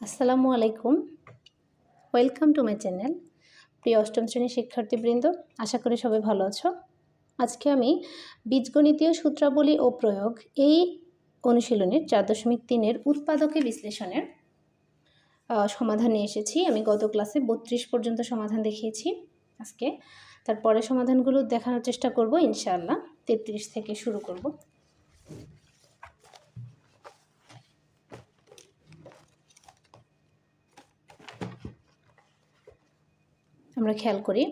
আসসালামু আলাইকুম। Welcome to my channel প্রিয় অষ্টম শ্রেণির শিক্ষার্থীবৃন্দ, আশা করি সবাই ভালো আছো। আজকে আমি বীজগণিতীয় সূত্রাবলী ও প্রয়োগ এই অনুশীলনের চার দশমিক তিনের উৎপাদকে বিশ্লেষণের সমাধান এসেছি। আমি গত ক্লাসে বত্রিশ পর্যন্ত সমাধান দেখিয়েছি আজকে। তারপরে সমাধানগুলো দেখানোর চেষ্টা করব, ইনশাআল্লাহ তেত্রিশ থেকে শুরু করব। আমরা খেয়াল করি।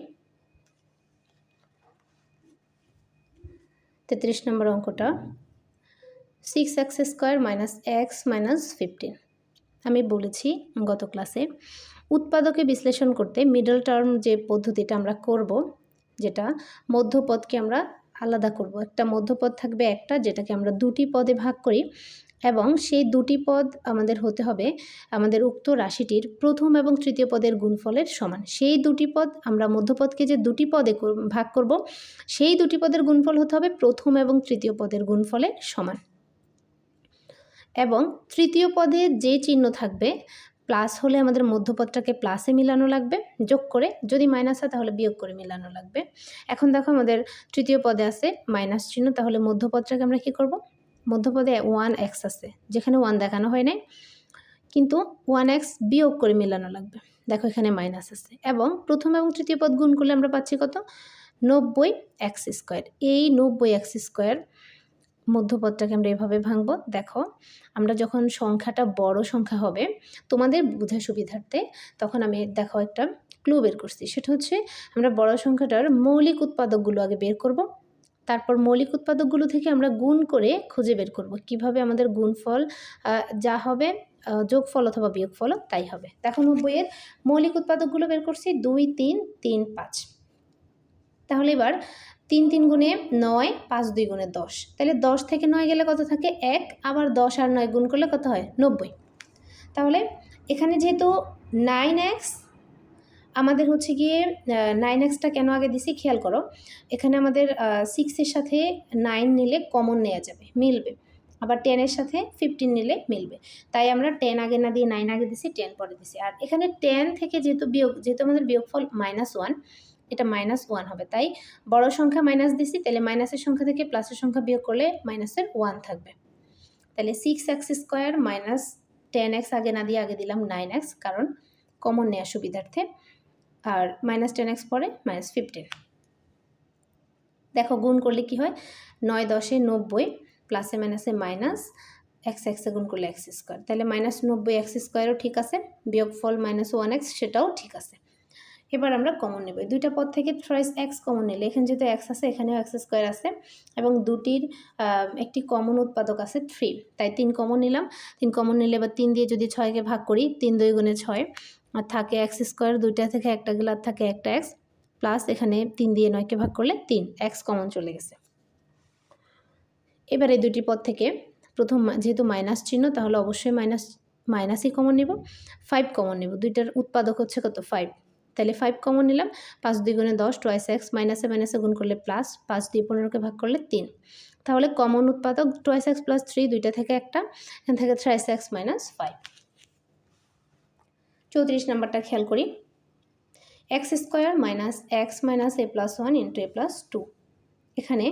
তেত্রিশ নম্বর অঙ্কটা। Six X square minus X minus fifteen আমি বলেছি গত ক্লাসে উৎপাদকে বিশ্লেষণ করতে মিডল টার্ম যে পদ্ধতিটা আমরা করব, যেটা মধ্যপদকে আমরা আলাদা করব। একটা মধ্যপদ থাকবে একটা, যেটাকে আমরা দুটি পদে ভাগ করি। এবং সেই দুটি পদ আমাদের হতে হবে, আমাদের উক্ত রাশিটির প্রথম এবং তৃতীয় পদের গুণফলের সমান। সেই দুটি পদ আমরা মধ্যপদকে যে দুটি পদে ভাগ করব, সেই দুটি পদের গুণফল হতে হবে প্রথম এবং তৃতীয় পদের গুণফলের সমান। এবং তৃতীয় পদে যে চিহ্ন থাকবে, প্লাস হলে আমাদের মধ্যপদটাকে প্লাসে মিলানো লাগবে, যোগ করে যদি মাইনাস হয় তাহলে বিয়োগ করে মিলানো লাগবে। এখন দেখো আমাদের তৃতীয় পদে আছে মাইনাস চিহ্ন, তাহলে মধ্যপদটাকে আমরা কি করব? মধ্যপদে ওয়ান এক্স আছে, যেখানে ওয়ান দেখানো হয় নাই, কিন্তু ওয়ান এক্স বিয়োগ করে মেলানো লাগবে। দেখো এখানে মাইনাস আছে। এবং প্রথম এবং তৃতীয় পদ গুণ করলে আমরা পাচ্ছি কত? নব্বই এক্স স্কোয়ার এই নব্বই এক্স স্কোয়ার মধ্যপদটাকে আমরা এভাবে ভাঙবো। দেখো, আমরা যখন সংখ্যাটা বড় সংখ্যা হবে, তোমাদের বোঝা সুবিধার্থে তখন আমি দেখো একটা ক্লু বের করছি। সেটা হচ্ছে, আমরা বড় সংখ্যাটার মৌলিক উৎপাদকগুলো আগে বের করব। তারপর মৌলিক উৎপাদকগুলো থেকে আমরা গুণ করে খুঁজে বের করব। কীভাবে আমাদের গুণফল যা হবে যোগফল অথবা বিয়োগফল তাই হবে। দেখো নব্বইয়ের মৌলিক উৎপাদকগুলো বের করছি, দুই, তিন তিন, পাঁচ। তাহলে এবার তিন তিন গুণে নয়, পাঁচ, দুই গুণে দশ। তাহলে দশ থেকে নয় গেলে কত থাকে? এক, আবার দশ আর নয় গুণ করলে কত হয়? নব্বই। তাহলে এখানে যেহেতু নাইন এক্স আমাদের হচ্ছে গিয়ে নাইন এক্সটা কেন আগে দিছি খেয়াল করো, এখানে আমাদের সিক্সের সাথে নাইন নিলে কমন নেওয়া যাবে, মিলবে। আবার টেনের সাথে ফিফটিন নিলে মিলবে। তাই আমরা টেন আগে না দিয়ে নাইন আগে দিছি টেন পরে দিছি। আর এখানে টেন থেকে যেহেতু বিয়োগ, যেহেতু আমাদের বিয়োগফল মাইনাস ওয়ান এটা মাইনাস ওয়ান হবে। তাই বড় সংখ্যা মাইনাস দিছি, তাহলে মাইনাসের সংখ্যা থেকে প্লাসের সংখ্যা বিয়োগ করলে মাইনাসের ওয়ান থাকবে। তাহলে six X square minus ten X আগে না দিয়ে আগে দিলাম নাইন এক্স কারণ কমন নেওয়া সুবিধার্থে। আর মাইনাস টেন এক্স পরে মাইনাস ফিফটিন দেখো গুণ করলে কি হয়? নয় দশে নব্বই প্লাসে মাইনাসে মাইনাস এক্স এক্সে গুণ করলে এক্স স্কোয়ার তাহলে মাইনাস নব্বই এক্স স্কোয়ারও ঠিক আছে, বিয়োগফল মাইনাস ওয়ান এক্স সেটাও ঠিক আছে। এবার আমরা কমন নেব। দুইটা পদ থেকে থ্রাইস এক্স কমন নিলে, এখানে যেহেতু এক্স আছে, এখানেও এক্স স্কোয়ার আছে এবং দুটির একটি কমন উৎপাদক আছে থ্রি তাই তিন কমন নিলাম। তিন কমন নিলে এবার তিন দিয়ে যদি ছয়কে ভাগ করি, তিন দুই গুণে ছয়। আর থাকে এক্স স্কোয়ার দুইটা থেকে একটা গেলে থাকে একটা এক্স প্লাস এখানে তিন দিয়ে নয়কে ভাগ করলে তিন এক্স কমন চলে গেছে। এবার এই দুটি পদ থেকে প্রথম যেহেতু মাইনাস চিহ্ন, তাহলে অবশ্যই মাইনাস মাইনাসই কমন নেব ফাইভ কমন নেব। দুইটার উৎপাদক হচ্ছে কত? ফাইভ তাহলে ফাইভ কমন নিলাম, পাঁচ দুই গুণে দশ টোয়াইস এক্স মাইনাসে মাইনাসে গুণ করলে প্লাস পাঁচ দুই পনেরোকে ভাগ করলে তিন। তাহলে কমন উৎপাদক টোয়াইস এক্স প্লাস থ্রি দুইটা থেকে একটা, এখান থেকে থ্রাইস এক্স মাইনাস ফাইভ চৌত্রিশ নাম্বারটা খেয়াল করি। X square minus X minus A plus one into A plus two. এখানে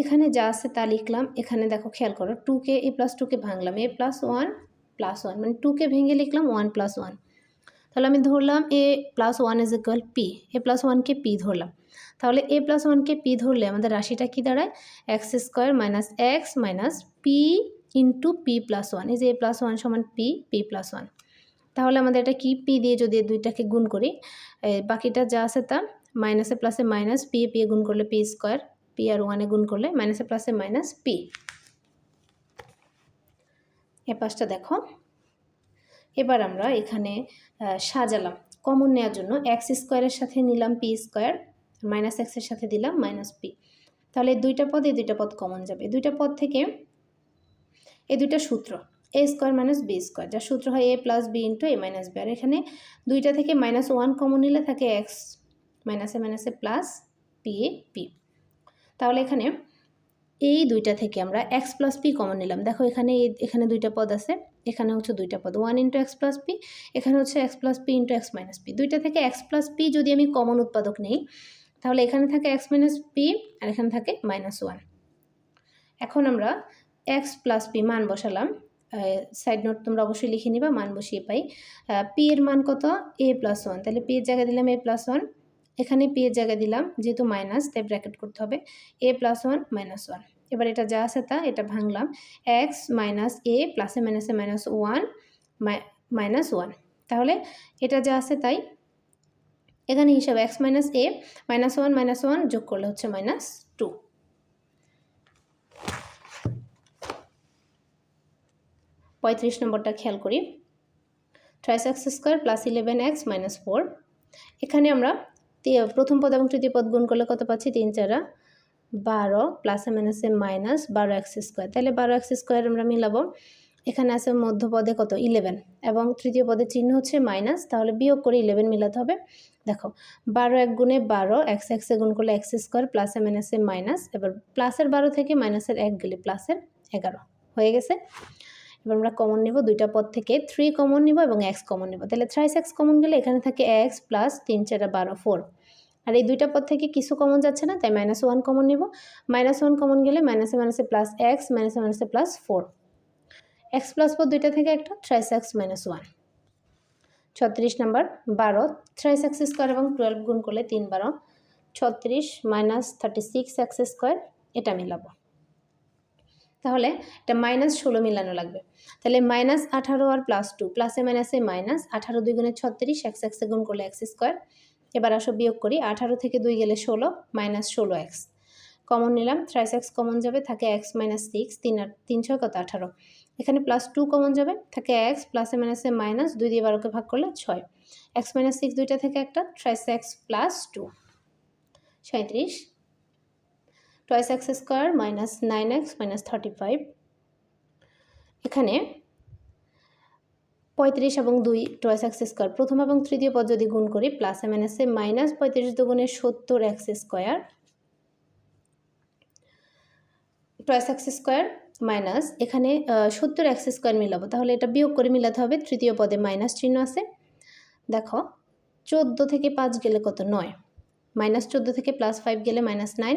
এখানে যা আছে তা লিখলাম। এখানে দেখো খেয়াল করো টুকে এ প্লাস টুকে ভাঙলাম। A plus one plus one মানে টুকে ভেঙে লিখলাম ওয়ান প্লাস ওয়ান। তাহলে আমি ধরলাম A plus one is equal P, A plus ওয়ানকে পি ধরলাম। তাহলে এ প্লাস ওয়ানকে পি ধরলে আমাদের রাশিটা কী দাঁড়ায়? X square minus X minus P into P plus one, এই যে এ প্লাস ওয়ান সমান পি পি প্লাস ওয়ান। তাহলে আমাদের এটা কি পি দিয়ে যদি দুইটাকে গুণ করি বাকিটা যা আছে তা মাইনাসে প্লাসে মাইনাস পি পি গুণ করলে পি স্কোয়ার পি আর ওয়ানে গুণ করলে মাইনাসে প্লাসে মাইনাস পি এ পাশটা দেখো। এবার আমরা এখানে সাজালাম। কমন নেওয়ার জন্য এক্স স্কোয়ারের সাথে নিলাম পি স্কোয়ার মাইনাস এক্সের সাথে দিলাম মাইনাস পি তাহলে দুইটা পদ, এই দুইটা পদ কমন যাবে। দুইটা পদ থেকে এই দুইটা সূত্র A square minus B square যার সূত্র হয় A plus B into A minus B আর এখানে দুইটা থেকে মাইনাস ওয়ান কমন নিলে থাকে এক্স মাইনাসে মাইনাসে প্লাস পি এ পি তাহলে এখানে এই দুইটা থেকে আমরা এক্স প্লাস পি কমন নিলাম। দেখো এখানে এখানে দুইটা পদ আছে, এখানে হচ্ছে দুইটা পদ। One into X plus P এখানে হচ্ছে X plus P into X minus P দুইটা থেকে এক্স প্লাস পি যদি আমি কমন উৎপাদক নেই, তাহলে এখানে থাকে এক্স মাইনাস পি আর এখানে থাকে মাইনাস ওয়ান এখন আমরা এক্স প্লাস পি মান বসালাম। সাইড নোট তোমরা অবশ্যই লিখে নিবা, মান বসিয়ে পাই। পি এর মান কত? এ প্লাস ওয়ান তাহলে পি এর জায়গায় দিলাম এ প্লাস ওয়ান এখানে পি এর জায়গায় দিলাম, যেহেতু মাইনাস তাই ব্র্যাকেট করতে হবে। A plus one minus one এবার এটা যা আছে তা, এটা ভাঙলাম। এক্স মাইনাস এ প্লাসে মাইনাসে মাইনাস ওয়ান মাইনাস ওয়ান তাহলে এটা যা আছে তাই। এখানে হিসাবে X minus A minus one minus one যোগ করলে হচ্ছে মাইনাস টু পঁয়ত্রিশ নম্বরটা খেয়াল করি। Thrice X square plus eleven X minus four এখানে আমরা প্রথম পদ এবং তৃতীয় পদ গুণ করলে কত পাচ্ছি? তিন চারা। বারো প্লাসে মাইনাসে মাইনাস বারো এক্স স্কোয়ার তাহলে বারো এক্স স্কোয়ার আমরা মিলাবো। এখানে আছে মধ্য পদে কত? ইলেভেন এবং তৃতীয় পদের চিহ্ন হচ্ছে মাইনাস তাহলে বিয়োগ করে ইলেভেন মিলাতে হবে। দেখো, বারো এক গুণে বারো এক্স এক্সে গুণ করলে এক্স স্কোয়ার প্লাসে মাইনাসে মাইনাস এবার প্লাসের বারো থেকে মাইনাসের এক গেলে প্লাসের এগারো। হয়ে গেছে? এবার আমরা কমন নেব, দুইটা পদ থেকে থ্রি কমন নিব এবং এক্স কমন নিব। তাহলে থ্রাইস এক্স কমন গেলে এখানে থাকে এক্স প্লাস তিন, চারা, বারো ফোর আর এই দুইটা পদ থেকে কিছু কমন যাচ্ছে না, তাই মাইনাস ওয়ান কমন নিব। মাইনাস ওয়ান কমন গেলে মাইনাসে মাইনাসে প্লাস এক্স মাইনাসে মাইনাসে plus four X plus four দুইটা থেকে একটা থ্রাইস এক্স মাইনাস ওয়ান ছত্রিশ নাম্বার, বারো। থ্রাইস এক্স স্কোয়ার এবং টুয়েলভ গুণ করলে তিন, বারো। ছত্রিশ minus thirty six X square এটা মিলাবো তাহলে এটা মাইনাস ষোলো মিলানো লাগবে। তাহলে মাইনাস আঠারো আর প্লাস টু প্লাসে মাইনাসে মাইনাস আঠারো দুই গুণে ছত্রিশ এক্স এক্সে গুণ করলে এক্স স্কোয়ার এবার আসো বিয়োগ করি, আঠারো থেকে দুই গেলে ষোলো মাইনাস ষোলো এক্স কমন নিলাম থ্রাইস এক্স কমন যাবে, থাকে এক্স মাইনাস সিক্স তিন আর তিন ছয় কত? আঠারো। এখানে প্লাস টু কমন যাবে, থাকে এক্স প্লাসে মাইনাসে মাইনাস দুই দিয়ে বারোকে ভাগ করলে ছয়। এক্স মাইনাস সিক্স দুইটা থেকে একটা থ্রাইস এক্স প্লাস টু সাঁত্রিশ twice X square minus nine X minus thirty five এখানে পঁয়ত্রিশ এবং দুই টয়েস এক্স স্কোয়ার প্রথম এবং তৃতীয় পদ যদি গুণ করি প্লাসে মাইনাসে মাইনাস পঁয়ত্রিশ দুগুণে সত্তর X square twice X square minus এখানে সত্তর এক্স স্কোয়ার মিলাবো। তাহলে এটা বিয়োগ করে মিলাতে হবে, তৃতীয় পদে মাইনাস চিহ্ন আছে। দেখো, চোদ্দ থেকে পাঁচ গেলে কত? নয়। মাইনাস চোদ্দ থেকে প্লাস ফাইভ গেলে মাইনাস নাইন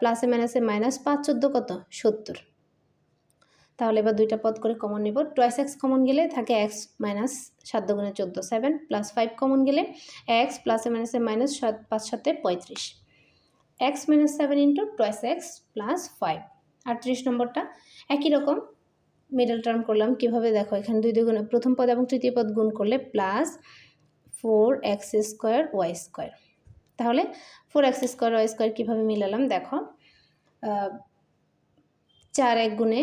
প্লাসে মাইনাসে মাইনাস পাঁচ চোদ্দ কত? সত্তর। তাহলে এবার দুইটা পদ করে কমন নিব। টয়েস এক্স কমন গেলে থাকে এক্স মাইনাস সাত দুগুণে চোদ্দ সেভেন প্লাস ফাইভ কমন গেলে এক্স প্লাসে মাইনাসে মাইনাস সাত, পাঁচ সাতে পঁয়ত্রিশ। X minus seven into twice X plus five আটত্রিশ নম্বরটা একই রকম। মিডল টার্ম করলাম কীভাবে? দেখো, এখানে দুই দুগুণে প্রথম পদ এবং তৃতীয় পদ গুণ করলে plus four X square Y square তাহলে four X square Y square কীভাবে মিলালাম? দেখো চার এক গুণে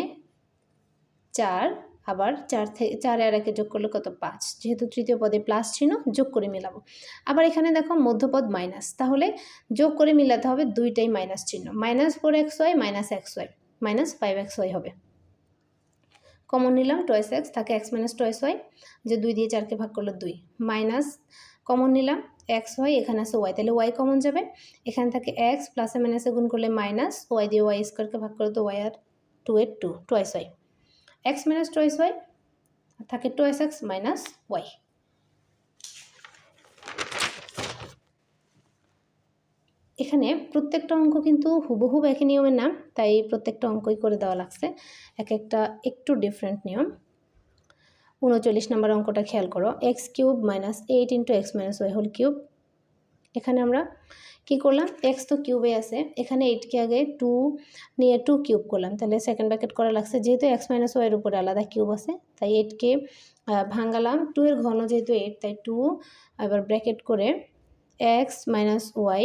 চার, আবার চার থেকে চার আর একে যোগ করলে কত? পাঁচ। যেহেতু তৃতীয় পদে প্লাস চিহ্ন, যোগ করে মিলাবো। আবার এখানে দেখো মধ্যপদ মাইনাস তাহলে যোগ করে মিলাতে হবে দুইটাই মাইনাস চিহ্ন। Minus four X Y minus X Y minus five X Y হবে। কমন নিলাম টয়েস এক্স থাকে এক্স মাইনাস টয়েস ওয়াই যে দুই দিয়ে চারকে ভাগ করল দুই। মাইনাস কমন নিলাম। এক্স ওয়াই, এখানে আছে ওয়াই। তাহলে ওয়াই কমন যাবে। এখানে থাকে এক্স প্লাসে মাইনাসে গুণ করলে মাইনাস ওয়াই দিয়ে ওয়াই স্কোয়ারকে ভাগ করলে তো ওয়াই আর টু এর two twice Y X minus twice Y থাকে টয়েস এক্স মাইনাস ওয়াই এখানে প্রত্যেকটা অঙ্ক কিন্তু হুবহু একই নিয়মের নাম, তাই প্রত্যেকটা অঙ্কই করে দেওয়া লাগছে। এক একটা একটু ডিফারেন্ট নিয়ম। উনচল্লিশ নম্বর অঙ্কটা খেয়াল করো X cube minus eight into X minus Y whole cube. এখানে আমরা কি করলাম এক্স তো কিউবে আছে, এখানে এইটকে আগে টু নিয়ে টু কিউব করলাম, তাহলে সেকেন্ড ব্র্যাকেট করা লাগছে, যেহেতু এক্স মাইনাস ওয়াইয়ের উপরে আলাদা কিউব আছে, তাই এইটকে ভাঙালাম, টু এর ঘন যেহেতু এইট, তাই টু, এবার ব্র্যাকেট করে X minus Y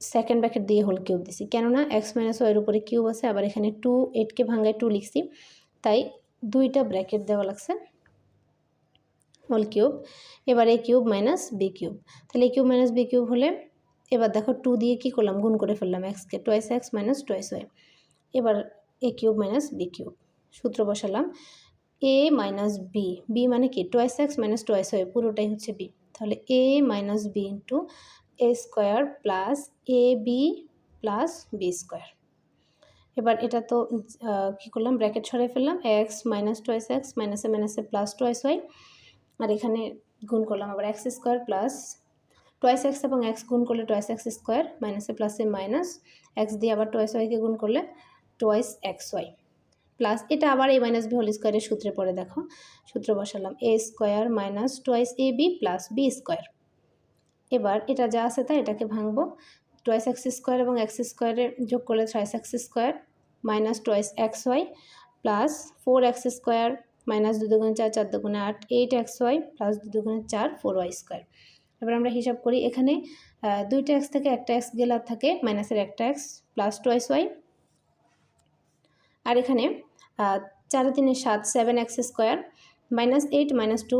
second bracket দিয়ে হোল কিউব দিছি, কেননা এক্স মাইনাস ওয়াইয়ের উপরে কিউব আছে, আবার এখানে টু এইটকে ভাঙায় টু লিখছি, তাই দুইটা ব্র্যাকেট দেওয়া লাগছে। Whole cube. এবার A cube minus B cube. তাহলে A cube minus B cube হলে এবার দেখো টু দিয়ে কী করলাম? গুণ করে ফেললাম। এক্সকে twice X minus twice Y. এবার A cube minus B cube. সূত্র বসালাম। A minus B. বি মানে কি? Twice X minus twice Y. পুরোটাই হচ্ছে বি। তাহলে A minus B into A square plus A B plus B square. এবার এটা তো কী করলাম? ব্র্যাকেট সরাই ফেললাম। এক্স মাইনাস টোয়াইস এক্স মাইনাসে মাইনাসে প্লাস টোয়াইস ওয়াই আর এখানে গুণ করলাম আবার X square plus twice X এবং এক্স গুণ করলে টোয়াইস এক্স স্কোয়ার মাইনাসে প্লাসে মাইনাস এক্স দিয়ে আবার টোয়াইস ওয়াইকে গুণ করলে টোয়াইস এক্স ওয়াই প্লাস এটা আবার এ মাইনাস বি হোল স্কোয়ারের সূত্রে পরে দেখো। সূত্র বসালাম A square minus twice A B plus B square এবার এটা যা আছে তা এটাকে ভাঙবো। টোয়াইস এক্স স্কোয়ার এবং এক্স স্কোয়ারে যোগ করলে thrice X square minus twice X Y plus four X square minus দু দুগুণে চার চার দুগুণে আট, এইট এক্স ওয়াই প্লাস দু দুগুণে চার, ফোর ওয়াই স্কোয়ার। এবার আমরা হিসাব করি, এখানে দুইটা এক্স থেকে একটা এক্স গেলে থাকে মাইনাসের একটা এক্স প্লাস টোয়াইস ওয়াই। আর এখানে চার তিনে সাত, seven X square minus eight minus two,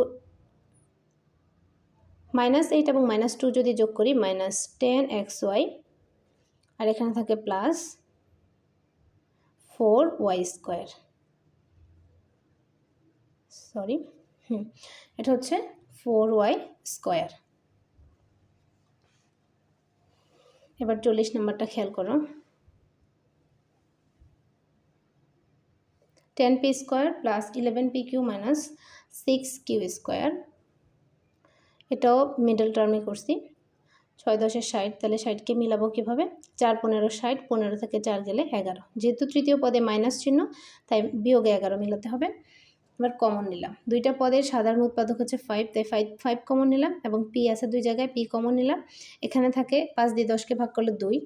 minus eight এবং মাইনাস টু যদি যোগ করি, মাইনাস টেন এক্স ওয়াই। আর এখানে থাকে plus four Y square. Sorry, hmm, এটা হচ্ছে ফোর ওয়াই স্কোয়ার। এবার চল্লিশ নাম্বারটা খেয়াল করো। Ten p square plus eleven p q minus six q square. এটাও মিডল টার্মে করছি। ছয় দশের ষাট, তাহলে ষাটকে মিলাবো কীভাবে? চার পনেরো ষাট, পনেরো থেকে চার গেলে এগারো। যেহেতু তৃতীয় পদে মাইনাস চিহ্ন, তাই বিয়োগে এগারো মিলাতে হবে। এবার কমন নিলাম। দুইটা পদের সাধারণ উৎপাদক হচ্ছে ফাইভ তাই ফাইভ ফাইভ কমন নিলাম এবং পি আছে দুই জায়গায় পি কমন নিলাম। এখানে থাকে পাঁচ দিয়ে দশকে ভাগ করলে দুই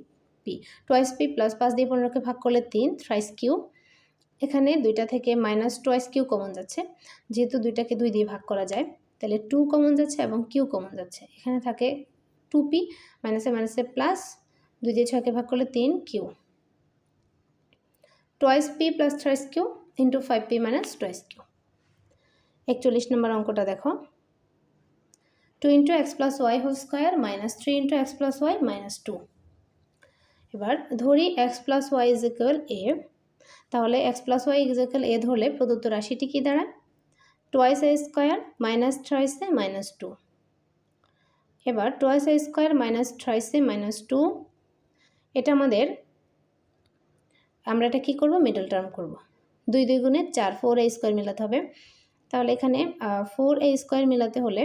পি টোয়াইস পি প্লাস পাঁচ দিয়ে পনেরোকে ভাগ করলে তিন থ্রাইস কিউ এখানে দুইটা থেকে মাইনাস টোয়াইস কিউ কমন যাচ্ছে। যেহেতু দুইটাকে দুই দিয়ে ভাগ করা যায়, তাহলে টু কমন যাচ্ছে এবং কিউ কমন যাচ্ছে। এখানে থাকে টু পি মাইনাসে মাইনাসে প্লাস দুই দিয়ে ছয়কে ভাগ করলে তিন q twice p plus thrice q into five p minus twice q একচল্লিশ নম্বর অঙ্কটা দেখো। Two into x plus y whole square minus three into x plus y minus two এবার ধরি x plus y is equal a তাহলে x plus y is equal a ধরলে প্রদত্ত রাশিটি কী দাঁড়ায়? Twice a square minus thrice a minus two এবার twice a square minus thrice a minus two এটা আমাদের, আমরা এটা কী করব? মিডল টার্ম করব। দুই দুই গুণে চার ফোর এ স্কোয়ার মেলাতে হবে। তাহলে এখানে ফোর এ স্কোয়ার মেলাতে হলে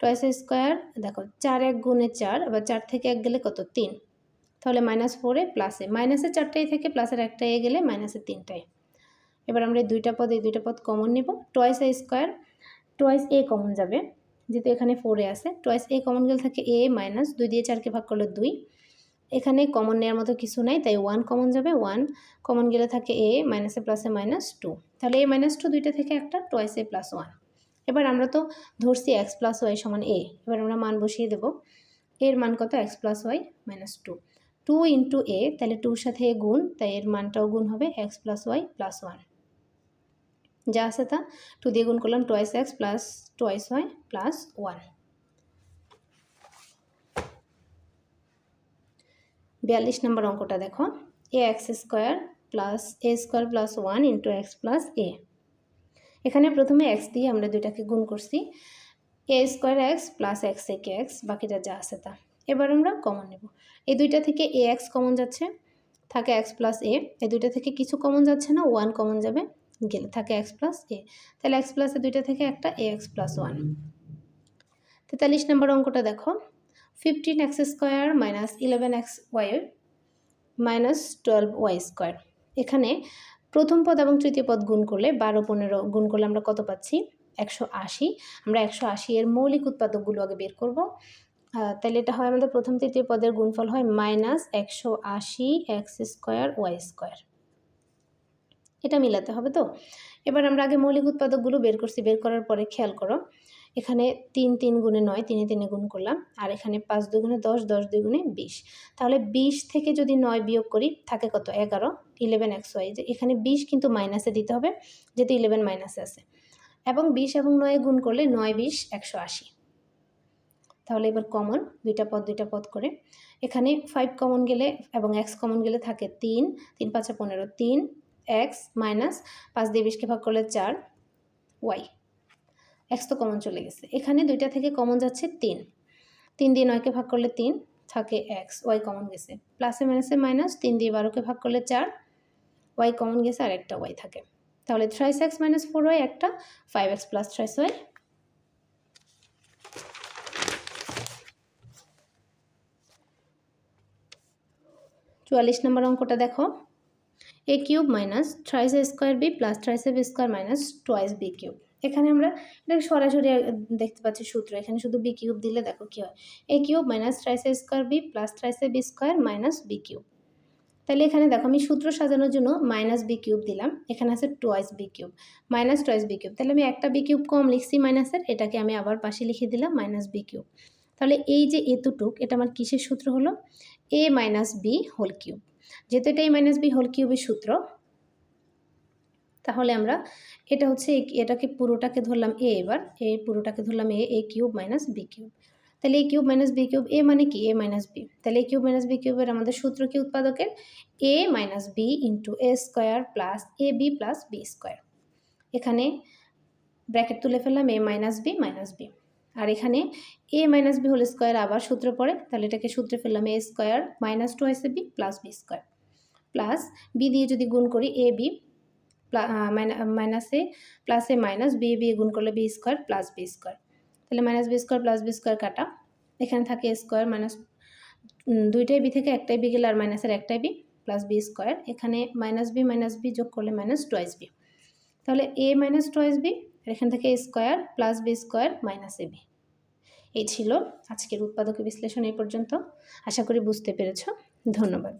টয়েস এ স্কোয়ার দেখো, চার এক গুণে চার, আবার চার থেকে এক গেলে কত? তিন। তাহলে মাইনাস ফোরে প্লাসে মাইনাসের চারটাই থেকে প্লাসের একটা এ গেলে মাইনাসের তিনটায় এবার আমরা দুইটা পদ, এই দুইটা পদ কমন নিব। Twice a square twice a common যাবে। যেহেতু এখানে ফোরে আছে টয়েস এ কমন গেলে থাকে এ মাইনাস দুই দিয়ে চারকে ভাগ করলে দুই। এখানে কমন নেওয়ার মতো কিছু নাই, তাই ওয়ান কমন যাবে ওয়ান কমন গেলে থাকে এ মাইনাসে প্লাসে মাইনাস টু তাহলে এ মাইনাস টু দুইটা থেকে একটা টয়েস এ প্লাস ওয়ান এবার আমরা তো ধরছি এক্স প্লাস ওয়াই সমান এ এবার আমরা মান বসিয়ে দেব। এর মান কত? X plus y minus two two into a তাহলে টুর সাথে গুণ, তাই এর মানটাও গুণ হবে x plus y plus one যা আছে তা টু দিয়ে গুণ করলাম twice x plus twice y plus one বিয়াল্লিশ নম্বর অঙ্কটা দেখো। A x square plus a square plus one into x plus a এখানে প্রথমে এক্স দিয়ে আমরা দুইটাকে গুণ করছি। A square x plus x a K x বাকিটা যা আছে তা। এবার আমরা কমন নেব। এই দুইটা থেকে এ এক্স কমন যাচ্ছে, থাকে এক্স প্লাস এ এই দুইটা থেকে কিছু কমন যাচ্ছে না ওয়ান কমন যাবে। গেলে থাকে এক্স প্লাস এ তাহলে এক্স প্লাসে দুইটা থেকে একটা এ এক্স প্লাস ওয়ান তেতাল্লিশ নম্বর অঙ্কটা দেখো। Fifteen x square minus eleven x y minus twelve y square এখানে প্রথম পদ এবং তৃতীয় পদ গুণ করলে বারো, পনেরো গুণ করলে আমরা কত পাচ্ছি? একশো আশি। আমরা একশো আশি এর মৌলিক উৎপাদকগুলো আগে বের করব। তাহলে এটা হয় আমাদের প্রথম, তৃতীয় পদের গুণফল হয় মাইনাস একশো আশি এক্স স্কোয়ার ওয়াই স্কোয়ার এটা মিলাতে হবে তো? এবার আমরা আগে মৌলিক উৎপাদকগুলো বের করছি, বের করার পরে খেয়াল করো, এখানে তিন তিন গুণে নয়, তিনে তিনে গুণ করলাম, আর এখানে পাঁচ দুগুণে দশ দশ দুগুণে বিশ। তাহলে বিশ থেকে যদি নয় বিয়োগ করি, থাকে কত? এগারো ইলেভেন এক্স ওয়াই যে এখানে বিশ কিন্তু মাইনাসে দিতে হবে, যেহেতু ইলেভেন মাইনাসে আছে। এবং বিশ এবং নয়ে গুণ করলে নয় বিশ একশো আশি। তাহলে এবার কমন দুইটা পদ দুইটা পদ করে, এখানে ফাইভ কমন গেলে এবং এক্স কমন গেলে থাকে তিন তিন পাঁচা পনেরো, তিন এক্স মাইনাস পাঁচ দিয়ে বিশকে ভাগ করলে চার ওয়াই এক্স তো কমন চলে গেছে। এখানে দুইটা থেকে কমন যাচ্ছে তিন। তিন দিয়ে নয়কে ভাগ করলে তিন, থাকে এক্স ওয়াই কমন গেছে। প্লাসে মাইনাসে মাইনাস তিন দিয়ে বারোকে ভাগ করলে চার ওয়াই কমন গেছে আর একটা ওয়াই থাকে। তাহলে thrice x minus four y একটা five x plus thrice y চুয়াল্লিশ নম্বর অঙ্কটা দেখো। A cube minus thrice square b plus thrice a b square minus twice b cube এখানে আমরা এটা সরাসরি দেখতে পাচ্ছি সূত্র। এখানে শুধু বি কিউব দিলে দেখো কী হয়। A cube minus thrice square b plus thrice a b square minus b cube তাহলে এখানে দেখো আমি সূত্র সাজানোর জন্য মাইনাস বি কিউব দিলাম। এখানে আছে twice b cube minus twice b cube তাহলে আমি একটা বি কিউব কম লিখছি মাইনাসের এটাকে আমি আবার পাশে লিখে দিলাম মাইনাস বি কিউব তাহলে এই যে এতটুক, এটা আমার কিসের সূত্র হলো? A minus b whole cube যেহেতু এটা এ মাইনাস বি হোল কিউবের সূত্র, তাহলে আমরা এটা হচ্ছে এটাকে পুরোটাকে ধরলাম এ এবার, এ পুরোটাকে ধরলাম a a cube minus b cube. তাহলে a cube minus b cube এ মানে কি? এ মাইনাস বি তাহলে এ কিউব মাইনাস বি কিউবের আমাদের সূত্র কি উৎপাদকের? A minus b into a square plus a b plus b square এখানে ব্র্যাকেট তুলে ফেললাম a minus b minus b আর এখানে a minus b whole square আবার সূত্র পড়ে, তাহলে এটাকে সূত্রে ফেললাম এ স্কোয়ার মাইনাস টু এসে b plus b square plus b দিয়ে যদি গুণ করি এ বি মাইনাসে প্লাসে মাইনাস বি বি গুণ করলে b square plus b square তাহলে minus b square plus b square কাটা। এখানে থাকে এ স্কোয়ার মাইনাস দুইটাই বি থেকে একটাই বি গেলে আর মাইনাসের একটাই বি প্লাস বি স্কোয়ার এখানে মাইনাস বি মাইনাস বি যোগ করলে মাইনাস টোয়াইস বি তাহলে এ মাইনাস টোয়াইস বি আর এখান থেকে square plus b square minus a b. এই ছিল আজকের উৎপাদক বিশ্লেষণ এই পর্যন্ত। আশা করি বুঝতে পেরেছ। ধন্যবাদ।